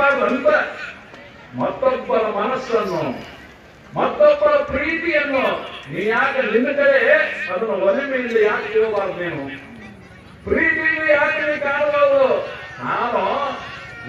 ಮಾಡಬಾರ್ದು ಅಂತ ಮತ್ತೊಬ್ಬರ ಮನಸ್ಸನ್ನು, ಮತ್ತೊಬ್ಬರ ಪ್ರೀತಿಯನ್ನು ನೀ ಯಾಕೆ ನಿನ್ನ ಅದನ್ನು ಒಲಿಮೆಯಿಂದ ಯಾಕೆ ಇರಬಾರ್ದು ನೀನು? ಪ್ರೀತಿಯಿಂದ ಯಾಕೆ ನೀ ಕಾಣಬಾರದು? ನಾನು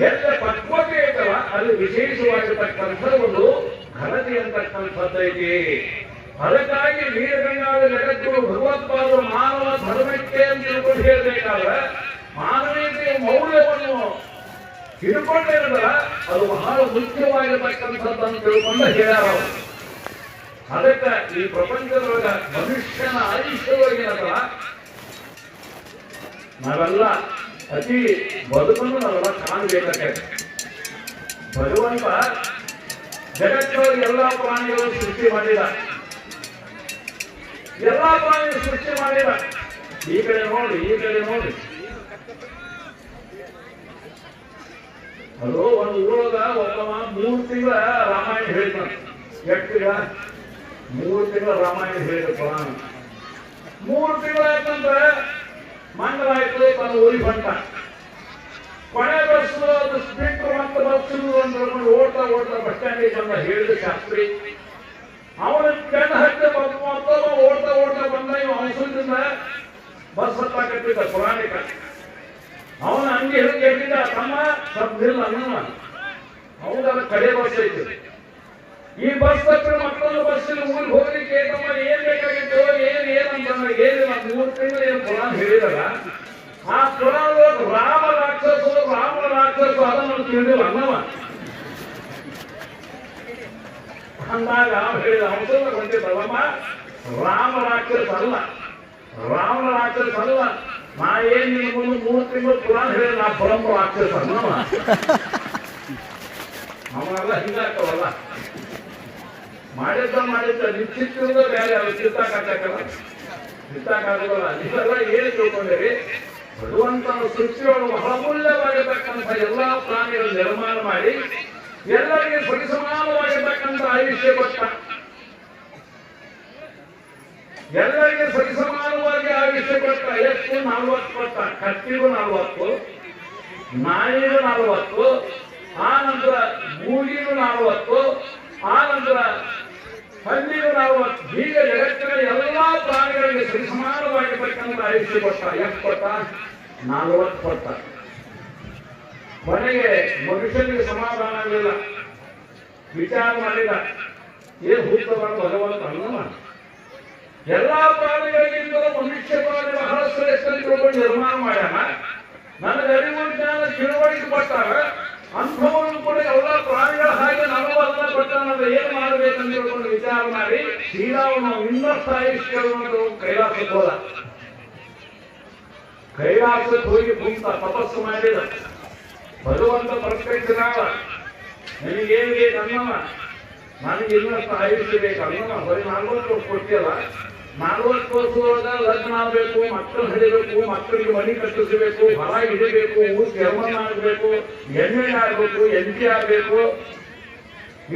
ಎಲ್ಲ ಪಕ್ವತೆ ಐತಲ್ಲ ಅಲ್ಲಿ ವಿಶೇಷವಾಗಿರ್ತಕ್ಕಂಥ ಒಂದು ಘನತೆ ಅಂತಕ್ಕಂಥದ್ದೈತಿ ಅದಕ್ಕಾಗಿ ವೀರಗಂಗಾದ ಜಗದ್ಗುರು ಭಗವತ್ಪಾದರು ಮಾನವ ಧರ್ಮಕ್ಕೆ ಅಂತ ತಿಳ್ಕೊಂಡು ಹೇಳ್ಬೇಕಾದ್ರೆ ಮಾನವೀಯತೆಯ ಮೌಲ್ಯವನ್ನು ತಿಳ್ಕೊಂಡಿರಲ್ಲ ಅದು ಬಹಳ ಮುಖ್ಯವಾಗಿರತಕ್ಕಂಥದ್ದನ್ನು ತಿಳ್ಕೊಂಡು ಹೇಳ್ಯಾರ. ಅದಕ್ಕೆ ಈ ಪ್ರಪಂಚದೊಳಗ ಮನುಷ್ಯನ ಆಯುಷ್ಯದೊಳಗಿನದಲ್ಲ ನಾವೆಲ್ಲ ಅತಿ ಬದುಕನ್ನು ನಾವೆಲ್ಲ ಕಾಣಬೇಕಾಗ್ತದೆ ಭಗವಂತ ಜಗತ್ತಿನೊಳಗೆ ಎಲ್ಲಾ ಪ್ರಾಣಿಗಳು ಸೃಷ್ಟಿ ಮಾಡಿದ. ಎಲ್ಲಾ ಪ್ರಾಣಿಗಳು ಸೃಷ್ಟಿ ಮಾಡಿದ. ಈ ಕಡೆ ನೋಡಿ, ಈ ಕಡೆ ನೋಡಿ. ಅದು ಒಂದು ಊರೊಳಗ ಒಬ್ಬವ ಮೂರು ತಿಂಗಳ ರಾಮಾಯಣ ಹೇಳ್ತಾನೆ ಎಷ್ಟು ಮೂರು ತಿಂಗಳ ರಾಮಾಯಣ ಹೇಳಿದಪ್ಪ. ಮೂರು ತಿಂಗಳ ಮಂಗಳ ಆಯ್ತದೆ ತನ್ನ ಊರಿಗೆ ಬಂಟ ಕೊನೆ ಬಸ್ ಅದು ಸ್ಪೀಕರ್ ಮತ್ತೆ ಬಸ್ ಒಂದು ಓಡ್ತಾ ಓಡ್ತಾ ಬಸ್ ಸ್ಟ್ಯಾಂಡಿಗೆ ಬಂದ ಹೇಳಿದ ಶಾಸ್ತ್ರಿ. ಅವನ ಕಣ್ಣು ಹಚ್ಚ ಮತ್ತೊಬ್ಬ ಓಡ್ತಾ ಓಡ್ತಾ ಬಂದ. ಇವ ಮೈಸೂರಿನಿಂದ ಬಸ್ ಹತ್ತಾಕತ್ತಿದ್ದ ಪುರಾಣಿಕ. ಹೇಳಿದ ತಮ್ಮ ಸಬ್ಬಿಲ್ಲ ನಿಮ್ಮ ಅವನ ಕಡೆ ಬಸ್ ಐತಿ. ಈ ಬಸ್ ಹತ್ತಿರ ಮತ್ತೊಂದು ಬಸ್ಸಿನ ಊರಿಗೆ ಹೋಗ್ಲಿಕ್ಕೆ ತಮ್ಮ ಏನ್ ಬೇಕಾಗಿತ್ತು ಏನ್ ಏನಂತ ಏನಿಲ್ಲ ಮೂರು ತಿಂಗಳು ಏನ್ ಪುರಾಣ ಹೇಳಿದಲ್ಲ. ಆ ಕೊಲ ರಾಮ ರಾಕ್ಷಸ ರಾಮ ರಾಕ್ಷಸ ಅದನ್ನು ತಿಳಿದಿಲ್ಲ ಅನ್ನವ ಅಂದಾಗ ಹೇಳಿದ ಅವಸರ ಬಂದಿದ್ದಲ್ಲಮ್ಮ ರಾಮ ರಾಕ್ಷಸ ಅಲ್ಲ ರಾಮ ರಾಕ್ಷಸ ಅಲ್ಲ ನಾ ಏನ್ ನಿಮ್ಗೊಂದು ಮೂರು ತಿಂಗಳು ಪುರಾಣ ಹೇಳಿ ನಾ ಪರಮ ಆಗ್ತೇವೆ ಸರ್. ಅವನೆಲ್ಲ ಹಿಂಗಾಗ್ತಾವಲ್ಲ ಮಾಡಿದ್ದ ಮಾಡಿದ್ದ ನಿಶ್ಚಿತ ಬೇರೆ ಚಿತ್ತಾಕಾಗಲ್ಲ ಚಿತ್ತಾಕಾಗಲ್ಲ ನೀವೆಲ್ಲ ಏನು ತಿಳ್ಕೊಂಡಿರಿ? ಭಗವಂತನ ಸೃಷ್ಟಿಯೊಳಗೆ ಬಹಳ ಅಮೂಲ್ಯವಾಗಿರ್ತಕ್ಕಂಥ ಎಲ್ಲಾ ಪ್ರಾಣಿಗಳು ನಿರ್ಮಾಣ ಮಾಡಿ ಎಲ್ಲರಿಗೆ ಸರಿಸಮಾನವಾಗಿರ್ತಕ್ಕಂಥ ಆಯುಷ್ಯ ಕೊಟ್ಟ. ಎಲ್ಲರಿಗೆ ಆಯುಷ್ಯ ಕೊಟ್ಟ ಎಷ್ಟು ನಲ್ವತ್ತು ಕೊಟ್ಟ ಕತ್ತಿಗೂ ನಲ್ವತ್ತು, ನಾಯಿಗೂ ನಲ್ವತ್ತು, ಆ ನಂತರ ಮೂಗಿಗೂ ನಲ್ವತ್ತು, ಆ ನಂತರ ಹಲ್ಲಿಗೂ ನಲ್ವತ್ತು. ಹೀಗೆ ಜಗತ್ತಿನ ಎಲ್ಲಾ ಪ್ರಾಣಿಗಳಿಗೆ ಸರಿಸಮಾನವಾಗಿರ್ತಕ್ಕಂಥ ಆಯುಷ್ಯ ಕೊಟ್ಟ ಎಷ್ಟು ಕೊಟ್ಟ ನಲ್ವತ್ತು ಕೊಟ್ಟ ಕೊನೆಗೆ ಮನುಷ್ಯನಿಗೆ ಸಮಾಧಾನ ಆಗಲಿಲ್ಲ. ವಿಚಾರ ಮಾಡಿದ ಏನ್ ಹುಟ್ಟಬಾರ ಭಗವಂತ ಅನ್ನವ ಎಲ್ಲಾ ಪ್ರಾಣಿಗಳಿಗಿಂತ ಮನುಷ್ಯ ಪ್ರಾಣಿ ಬಹಳ ಶ್ರೇಷ್ಠ ನಿರ್ಮಾಣ ಮಾಡ್ಯಾನ. ನನಗೆ ಅರಿವು ಜ್ಞಾನ ತಿಳುವಳಿಕೆ ಕೊಟ್ಟಾಗ ಅನುಭವವನ್ನು ಕೂಡ ಎಲ್ಲಾ ಪ್ರಾಣಿಗಳ ಹಾಗೆ ನನಗೂ ಅದನ್ನ ಕೊಟ್ಟಾನ ಏನ್ ಮಾಡ್ಬೇಕಂತ ಹೇಳ್ಕೊಂಡು ವಿಚಾರ ಮಾಡಿ ಶ್ರೀರಾಮನ ಇನ್ನಷ್ಟು ಆಯುಷ್ಯವನ್ನು ಕೈಲಾಸಕ್ಕೆ ಹೋದ. ಕೈಲಾಸಕ್ಕೆ ಹೋಗಿ ಕುಂತ ತಪಸ್ಸು ಮಾಡಿದ. ಭಗವಂತ ಪ್ರತ್ಯಕ್ಷನಾಗ ನಿನಗೇನು ಬೇಕು ಅನ್ನವ ನನಗೆ ಇನ್ನಷ್ಟು ಆಯುಷ್ಯ ಬೇಕು. ಅನ್ನವ ಬರೀ ನಲ್ವತ್ತು ವರ್ಷ ಒಳಗ ಲಗ್ನ ಆಗಬೇಕು ಮಕ್ಕಳು ಹಿಡಿಬೇಕು, ಮಕ್ಕಳಿಗೆ ಮನಿ ಕಟ್ಟಿಸಬೇಕು ಹೊರ ಹಿಡಿಬೇಕು, ಊರ್ ಆಗ್ಬೇಕು, ಎಣ್ಣೆ ಆಗಬೇಕು ಎಂಟಿ ಆಗಬೇಕು.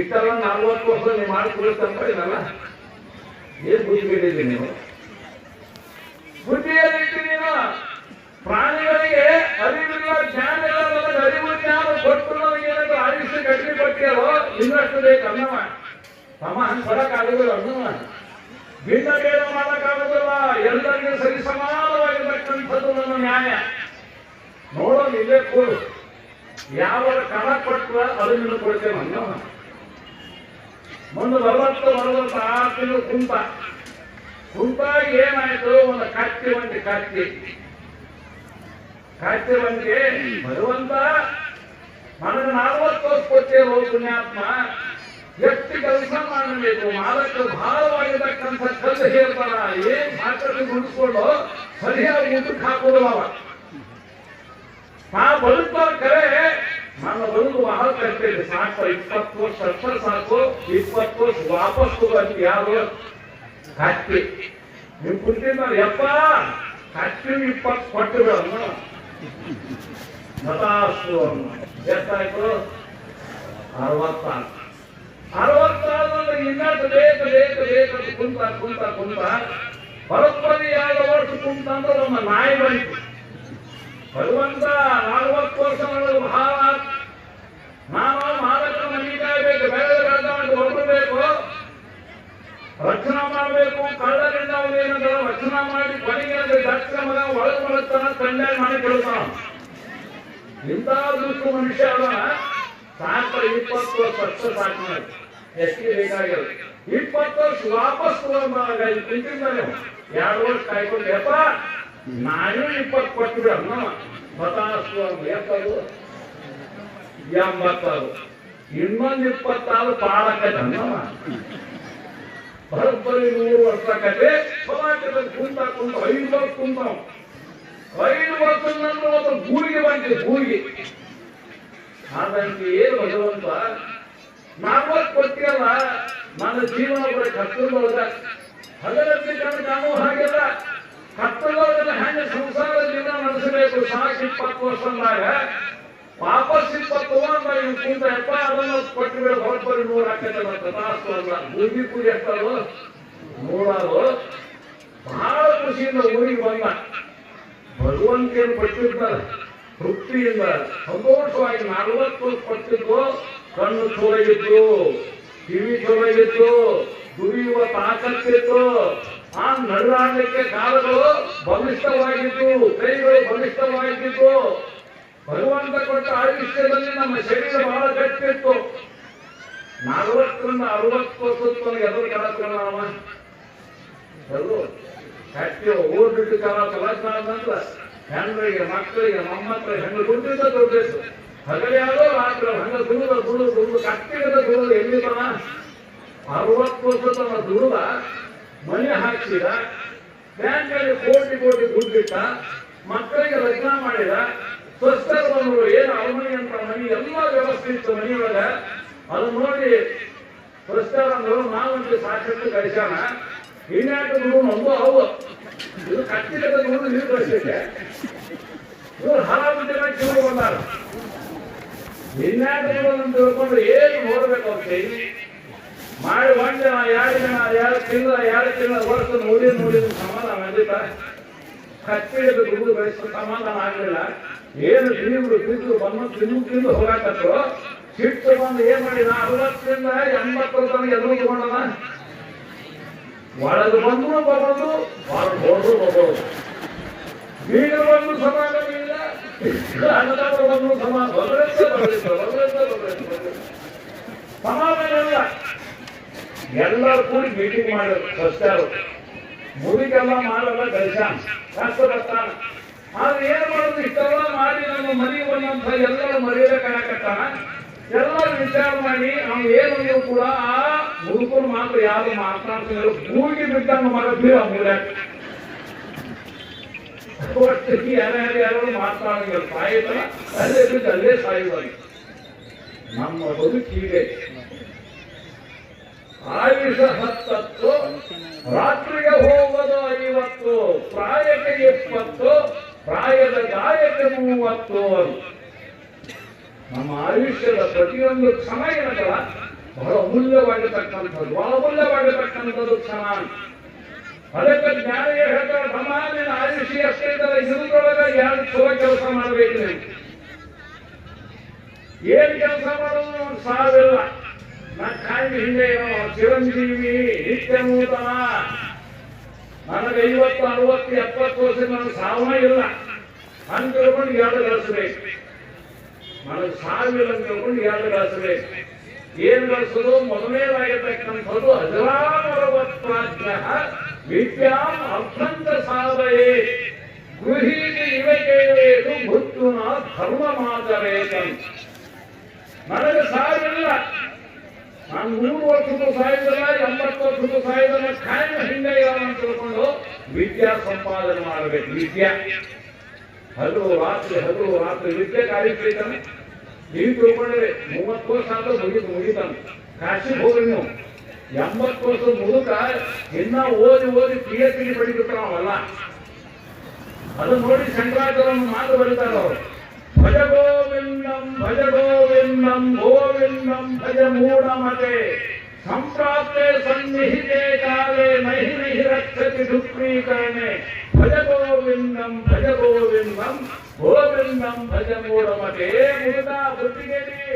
ಇಷ್ಟೆಲ್ಲ ನಲ್ವತ್ತು ವರ್ಷ ನೀವು ಇದಲ್ಲ ಏನ್ ಬುದ್ಧಿ ಬಿಟ್ಟಿದ್ದೀನಿ ನೀವು? ಬುದ್ಧಿಯಲ್ಲಿಟ್ಟು ನೀನು. ಪ್ರಾಣಿಗಳಿಗೆ ಅರಿವಿಲ್ಲ, ಜ್ಞಾನ ಅರಿವು ಜ್ಞಾನ ಕೊಟ್ಟು ನನಗೆ ಏನಾದ್ರು ಆಯುಷ್ಯ ಗಟ್ಟಿ ಕೊಟ್ಟಿಯಲ್ಲೋ ಇನ್ನಷ್ಟು ಬೇಕು ಅನ್ನವ ತಮ್ಮ ಹಂಗೆ ಕೊಡಕ್ಕಾಗೋದಿಲ್ಲ ಅನ್ನವ ಭಿನ್ನ ಭೇದ ಮಾಡಕ್ಕಾಗೋದಿಲ್ಲ ಎಲ್ಲರಿಗೂ ಸರಿ ಸಮಾನವಾಗಿರ್ತಕ್ಕಂಥದ್ದು ನನ್ನ ನ್ಯಾಯ. ನೋಡೋದು ಇಲ್ಲೇ ಕೂರು. ಯಾವ ಕಣ ಕೊಟ್ಟರೆ ಅದನ್ನು ಕೊಡ್ತೇವೆ ಅನ್ನವ ಒಂದು ನಲವತ್ತು ನಲವತ್ತು ಆರು ತಿಂಗಳು ಕುಂಪ ಕುಂತಾಗ ಏನಾಯ್ತು? ಒಂದು ಕತ್ತಿ ಒಂದು ಕತ್ತಿ. ಕತ್ತಿ ಬಂದಿಗೆ ಭಗವಂತ ನನಗೆ ನಲವತ್ತು ವರ್ಷ ಕೊಟ್ಟೇರೋ ಪುಣ್ಯಾತ್ಮ. ಎಷ್ಟು ಕೆಲಸ ಮಾಡಬೇಕು ಮಾಲಕ ಭಾರವಾಗಿರ್ತಕ್ಕಂಥ ಕಲ್ಲು ಹೇಳ್ತಾರ. ಏನ್ ಮಾತ್ರ ಉಳಿಸ್ಕೊಂಡು ಸರಿಯಾಗಿ ಎದುರು ಹಾಕೋದು ಅವ ನಾ ಬದುಕೋ ಕರೆ ನನ್ನ ಬದುಕು ಬಹಳ ಕಷ್ಟ ಇದೆ ಸಾಕು, ಇಪ್ಪತ್ತು ವರ್ಷ, ಅಷ್ಟರ ಸಾಕು. ಇಪ್ಪತ್ತು ವರ್ಷ ವಾಪಸ್ ಹೋಗಿ ಯಾರು ಕಟ್ಟಿ ನೀವು ಕುಂತಿದ್ದ ಯಪ್ಪ ಕಟ್ಟಿ ಇಪ್ಪತ್ತು ಕೊಟ್ಟು ಬೇಡ ಮತಾಸ್ತು ಎಷ್ಟಾಯ್ತು? ಅರವತ್ತಾರು. ಅರವತ್ತಾದ್ರಲ್ಲಿ ಇನ್ನ ಪದೇ ಪದೇ ಪದೇ ಪದೇ ಕುಂತ ಕುಂತ ಕುಂತ ಪರಪ್ಪರಿಯಾದ ವರ್ಷ ಕುಂತ ಅಂದ್ರೆ ನಮ್ಮ ನಾಯಿ ಬಂತು ಭಗವಂತ ನಲವತ್ತು ವರ್ಷ ಭಾವ ನಾನು ಮಾದಕ ಮೀತಾ ಬೇಕು ಬೇರೆ ರಾಜ್ಯವನ್ನು ಹೊರಡಬೇಕು ರಕ್ಷಣಾ ಮಾಡಬೇಕು, ಕಳ್ಳರಿಂದ ಅವನೇನದ ರಕ್ಷಣಾ ಮಾಡಿ, ಕೊನೆಗೆ ದಕ್ಷ ಮಗ, ಒಳಗೆ ಬಳಸ್ತಾನ ತಂಡ ಮಾಡಿ ಕೇಳ್ತಾನ ಇಂತಹ ದುಷ್ಟ ಮನುಷ್ಯ ಅಲ್ಲ. ಸಾಕು ಇಪ್ಪತ್ತು ವರ್ಷ ಸಾಕು ಮಾಡಿ ಎಷ್ಟು ಬೇಕಾಗಿರೋದು. ಇಪ್ಪತ್ತು ವರ್ಷ ವಾಪಸ್ ಕುಂತಿದ್ದಾನೆ ಎರಡು ವರ್ಷ ಕಾಯ್ಕೊಂಡು, ಯಪ್ಪ, ನಾನು ಇಪ್ಪತ್ತು ಕೊಟ್ಟು ಬಿಡ ಬತಾಸ್ತು ಅಂತ ಎಪ್ಪದು ಎಂಬತ್ತಾರು. ಇನ್ನೊಂದು ಇಪ್ಪತ್ತಾರು ಪಾಡಕತ್ತಮ್ಮ ಬರೋಬ್ಬರಿ ನೂರು ವರ್ಷ ಕತೆ. ಸಮಾಜದಲ್ಲಿ ಕುಂತ ಕುಂತ, ಐದು ವರ್ಷ ಕುಂತಾವ್ ಐದು ವರ್ಷ ಒಂದು ಗೂಳಿಗೆ ಬಂದಿದೆ ಗೂಳಿಗೆ ಹಾಗಾಗಿ ಏನು ಭಗವಂತ ನಾಲ್ವತ್ತು ಕೊಟ್ಟಿಯಲ್ಲ ನನ್ನ ಜೀವನ ಬರೀ ಕತ್ತಲೊಳಗ ಹಗಲತ್ತಿ ಕಣ್ಣು ಕಾಣುವ ಹಾಗೆಲ್ಲ ಕತ್ತಲೊಳಗೆಲ್ಲ ಹೆಂಗೆ ಸಂಸಾರ ಜೀವನ ನಡೆಸಬೇಕು. ಸಾಕು ಇಪ್ಪತ್ತು ವರ್ಷ ಅಂದಾಗ ವಾಪಸ್ ಇಪ್ಪತ್ತು ಅಂತ ಇವ್ ಕುಂತ ಎಪ್ಪ ಅದನ್ನು ಕೊಟ್ಟು ಬಿಡ ಬರೀ ನೂರ ಹಾಕೈತೆ ತಾಸು ಅಲ್ಲ ಭೂಮಿ ಪೂಜೆ ಎಷ್ಟವು ನೂರಾರು ಬಹಳ ಖುಷಿಯಿಂದ ಊರಿಗೆ ಬಂದ. ಭಗವಂತ ಏನ್ ಕೊಟ್ಟಿರ್ತಾರೆ. ತೃಪ್ತಿಯಿಂದ, ಸಂತೋಷವಾಗಿ ನಲವತ್ತು ವರ್ಷ ಪಟ್ಟಿದ್ದು ಕಣ್ಣು ಚೋಲಾಗಿತ್ತು ಕಿವಿ ಚೋಲಾಗಿತ್ತು ದುಡಿಯುವ ತಾಕತ್ತಿತ್ತು. ಆ ನಡೆದಾಡಲಿಕ್ಕೆ ಕಾಲಗಳು ಬಲಿಷ್ಠವಾಗಿತ್ತು ಕೈಗಳು ಬಲಿಷ್ಠವಾಗಿತ್ತು ಭಗವಂತ ಕೊಟ್ಟ ಆಯುಷ್ಯದಲ್ಲಿ ನಮ್ಮ ಶರೀರ ಬಹಳ ಗಟ್ಟಿತ್ತು. ನಲವತ್ತರಿಂದ ಅರವತ್ತು ವರ್ಷದ ಕೆಲಸ ನಾವ ಹೌದು ಹತ್ತಿ ಓದ್ಬಿಟ್ಟು ಕಾಲ ಕೆಲಸ ನಂತರ ಹೆಣ್ಗಳಿಗೆ ಮಕ್ಕಳಿಗೆ, ಮೊಮ್ಮಕ್ಕಳಿಗೆ ಹೆಣ್ಣು ದುಡ್ಡಿಂದ. ದುಡ್ಡಿತ್ತು ಹಗಲಿಯಾದೋ ರಾತ್ರಿ ಹಂಗ ದುಡಿದ ದುಡಿದು ದುಡಿದು ಕಟ್ಟಿಗದ ದುಡಿದು ಎಲ್ಲಿ ಬರ ಅರವತ್ತು ವರ್ಷ ತನ್ನ ದುಡಿದ ಮನೆ ಕೋಟಿ ಕೋಟಿ ದುಡ್ಡಿಟ್ಟ. ಮಕ್ಕಳಿಗೆ ಲಗ್ನ ಮಾಡಿದ. ಸ್ವಸ್ಥರು ಏನು ಅರಮನೆ ಅಂತ ಮನೆ, ಎಲ್ಲ ವ್ಯವಸ್ಥೆ ಇತ್ತು ಅದನ್ನ ನೋಡಿ ಪ್ರಸ್ತಾವಂದರು ನಾವಂತೂ ಸಾಕಷ್ಟು ಕಳಿಸೋಣ ಇನ್ಯಾಕ ದುಡ್ಡು ನಮ್ದು ಅವ. ಇದು ಕಟ್ಟಿದ ದುಡ್ಡು ನೀವು ಕಳಿಸಿದ್ದೆ. ಇವ್ರು ಇನ್ಯಾಕ ದುಡ್ಡು ಅಂತ ತಿಳ್ಕೊಂಡು ಏನು ನೋಡ್ಬೇಕು ಅವ್ರ ಮಾಡಿ ಒಂದ್ ಎರಡು ಜನ ಎರಡು ತಿಂಗಳ ತಿಂಗಳ ವರ್ಷ ನೋಡಿ ನೋಡಿ ಸಮಾಧಾನ ಗಳಿಸೋ ಸಮಾಧಾನ ಆಗಲಿಲ್ಲ. ಏನು ತಿಂಗಳು ತಿಂದು ಬಂದು ತಿಂದು ತಿಂದು ಹೋಗಾಕತ್ತು? ಸಿಟ್ಟು ಬಂದು ಏನ್ ಮಾಡಿದ ಅರವತ್ತರಿಂದ ಎಂಬತ್ತರ ತನಕ ಎದುರು ತಗೊಂಡದ ಒಳಗೆ ಬಂದ್ರು ಬರೋದು ಹೊರಗೆ ಹೋದ್ರು ಬರೋದು ಬೀಗ ಬಂದು ಸಮಾಧಾನ ಸಮಾಧಾನ ಎಲ್ಲರೂ ಕೂಡಿ ಮೀಟಿಂಗ್ ಮಾಡಿದ್ರು ಸಸ್ಯಾರು ಮುಡಿಗೆಲ್ಲ ಮಾಡಲ್ಲ ಗಳಿಸಾನ ಕಷ್ಟ ಆದ್ರೆ ಏನ್ ಮಾಡೋದು? ಇಷ್ಟೆಲ್ಲ ಮಾಡಿ ನಮ್ಮ ಮನೆಗೆ ಬಂದಂತ ಎಲ್ಲರೂ ಮರೆಯಬೇಕಾಗತ್ತಾನ ಎಲ್ಲರೂ ವಿಚಾರ ಮಾಡಿ, ಅವ್ನು ಏನು ಕೂಡ ಆ ಮುದುಕರು ಮಾತ್ರ ಯಾರು ಮಾತನಾಡ್ತಿದ್ರು ಭೂಮಿಗೆ ಬಿಟ್ಟಂಗ ಮಗ ಬೀಳ ಮೂಲ್ಯಾಕ ಒಟ್ಟು ಯಾರ್ಯಾರು ಯಾರು ಮಾತನಾಡಿದ್ರು ಸಾಯಿತಲ್ಲ ಅಲ್ಲೇ ಬಿದ್ದು ಅಲ್ಲೇ ಸಾಯುವಾಗ. ನಮ್ಮ ಬದುಕಿದೆ ಆಯುಷ ಹತ್ತತ್ತು, ರಾತ್ರಿಗೆ ಹೋಗೋದು ಐವತ್ತು, ಪ್ರಾಯಕ್ಕೆ ಇಪ್ಪತ್ತು ಪ್ರಾಯದ ಗಾಯಕ್ಕೆ ಮೂವತ್ತು ನಮ್ಮ ಆಯುಷ್ಯದ ಪ್ರತಿಯೊಂದು ಕ್ಷಣ ಏನಲ್ಲ ಬಹಳ ಅಮೂಲ್ಯವಾಗಿರ್ತಕ್ಕಂಥದ್ದು. ಬಹಳ ಅಮೂಲ್ಯವಾಗಿರ್ತಕ್ಕಂಥದ್ದು ಕ್ಷಣ ಅದಕ್ಕೆ ಜ್ಞಾನ ಹೇಳ್ತಾರೆ ಸಮಾಜದ ಆಯುಷ್ಯ ಅಷ್ಟೇ ಇದ್ದಾರೆ ಇದ್ರೊಳಗೆ ಎರಡು ಚಲೋ ಕೆಲಸ ಮಾಡಬೇಕು ಏನ್ ಕೆಲಸ ಮಾಡೋದು ಅವ್ರು ಸಾವಿಲ್ಲ. ನನ್ನ ಹಿಂದೆ ಇರೋ ಚಿರಂಜೀವಿ ನಿತ್ಯ ನೂತನ. ನನಗೆ ಐವತ್ತು, ಅರವತ್ತು, ಎಪ್ಪತ್ತು ವರ್ಷ ನನಗೆ ಸಾವನ ಇಲ್ಲ. ಅಂತ ತಿಳ್ಕೊಂಡು ಎರಡು ಗಳಿಸ್ಬೇಕು. ನನಗೆ ಸಾವಿಲ್ಲ ಅಂತ ತಿಳ್ಕೊಂಡು ಎರಡು ಗಳಿಸ್ಬೇಕು. ಏನ್ ಗಳಿಸೋದು? ಮೊದಲನೇದಾಗಿರ್ತಕ್ಕಂಥದ್ದು ಹಜಾರವತ್ವಾಜ್ಞ ವಿದ್ಯಾಂ ಅರ್ಥಂತ ಸಾಧಯೇ ಗೃಹೀತಿ ಇವಕೇವೇದು ಮೃತ್ಯುನ ಧರ್ಮ ಮಾತರೇಕಂತ ನನಗೆ ಸಾವಿಲ್ಲ ನಾನು ನೂರು ವರ್ಷದ ಸಾಯಿದಲ್ಲ ಎಂಬತ್ತು ವರ್ಷದ ಸಾಯಿದಲ್ಲ ಕಾಯಂ ಹಿಂದೆ ಇರೋಣ ತಿಳ್ಕೊಂಡು ವಿದ್ಯಾ ಸಂಪಾದನೆ ಮಾಡಬೇಕು. ವಿದ್ಯಾ. ಹಲವು ರಾತ್ರಿ ಹಲವು ರಾತ್ರಿ ವಿದ್ಯೆ ಕಾರ್ಯಕ್ರಮ ನೀವು ತಿಳ್ಕೊಂಡ್ರೆ ಮೂವತ್ತು ವರ್ಷ ಆದ್ರೂ ಮುಗಿತು ಮುಗಿತಾನೆ ಕಾಶಿಗೆ ಹೋಗ್ರಿ ನೀವು. ಎಂಬತ್ತು ವರ್ಷ ಮುದುಕ ಇನ್ನ ಓದಿ ಓದಿ ಪಿ ಎಚ್ ಡಿ ಪಡಿಬಿಟ್ರವಲ್ಲ ಅದು ನೋಡಿ ಶಂಕರಾಚಾರ್ಯ ಮಾತು ಬರೀತಾರ ಅವರು ಭಜ ಗೋವಿಂದಂ ಭಜ ಗೋವಿಂದಂ ಗೋವಿಂದಂ ಭಜ ಮೂಢಮತೆ ಸಂಪ್ರಾಪ್ತೆ ಸನ್ನಿಹಿತೆ ಕಾಲೇ ನಹಿ ನಹಿ ರಕ್ಷತಿ ದುಃಖೀಕರಣೆ ಭಜ ಗೋವಿಂದಂ ಭಜ ಗೋವಿಂದಂ ಗೋವಿಂದಂ ಭಜ ಮೂಢಮತೆ ಮುರುದ ಬುದ್ಧಿಗೇರಿ